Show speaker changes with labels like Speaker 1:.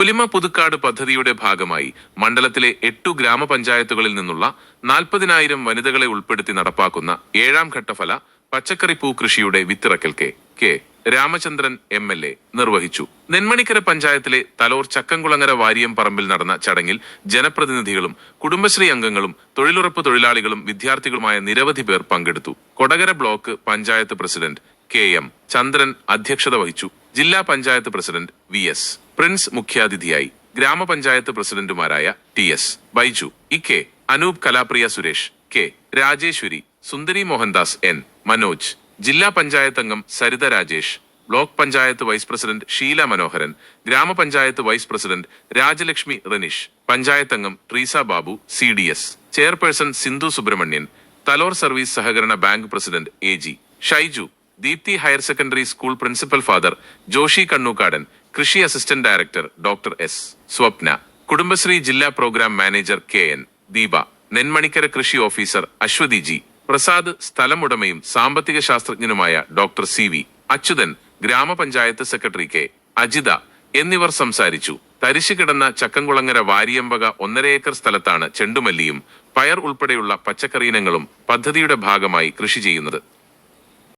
Speaker 1: പുലിമ പുതുക്കാട് പദ്ധതിയുടെ ഭാഗമായി മണ്ഡലത്തിലെ എട്ടു ഗ്രാമപഞ്ചായത്തുകളിൽ നിന്നുള്ള നാൽപ്പതിനായിരം വനിതകളെ ഉൾപ്പെടുത്തി നടപ്പാക്കുന്ന ഏഴാം ഘട്ടഫല പച്ചക്കറി പൂ കൃഷിയുടെ വിത്തിറക്കൽ K K Ramachandran M L A നിർവഹിച്ചു. നെന്മണിക്കര പഞ്ചായത്തിലെ തലോർ ചക്കംകുളങ്ങര വാരിയം പറമ്പിൽ നടന്ന ചടങ്ങിൽ ജനപ്രതിനിധികളും കുടുംബശ്രീ അംഗങ്ങളും തൊഴിലുറപ്പ് തൊഴിലാളികളും വിദ്യാർത്ഥികളുമായ നിരവധി പേർ പങ്കെടുത്തു. Kodakara block panchayat president K M Chandran അധ്യക്ഷത വഹിച്ചു. ജില്ലാ panchayat president V S. Prince മുഖ്യാതിഥിയായി ഗ്രാമപഞ്ചായത്ത് പ്രസിഡന്റുമാരായ T S. Baiju E K Anoop Kalapriya Suresh K Rajeshwari Sundari Mohandas N Manoj ജില്ലാ പഞ്ചായത്ത് അംഗം Saritha Rajesh block panchayat vice president Sheela Manoharan grama panchayat vice president Rajalakshmi Ranish panchayat അംഗം Treesa Babu C D S. Chairperson Sindhu Subramanian Thalore service സഹകരണ bank president A G. Shaiju Deepthi higher secondary school principal father Joshi Kannookadan കൃഷി assistant director doctor S Swapna Kudumbashree ജില്ലാ programme manager K N Deepa Nenmanikkara കൃഷി officer Aswathy G Prasad സ്ഥലമുടമയും സാമ്പത്തിക ശാസ്ത്രജ്ഞനുമായ doctor C V Achuthan grama panchayat secretary K Ajitha എന്നിവർ സംസാരിച്ചു. തരിശു കിടന്ന ചക്കംകുളങ്ങര വാരിയമ്പക ഒന്നര ഏക്കർ സ്ഥലത്താണ് ചെണ്ടുമല്ലിയും പയർ ഉൾപ്പെടെയുള്ള പച്ചക്കറി ഇനങ്ങളും പദ്ധതിയുടെ ഭാഗമായി കൃഷി ചെയ്യുന്നത്.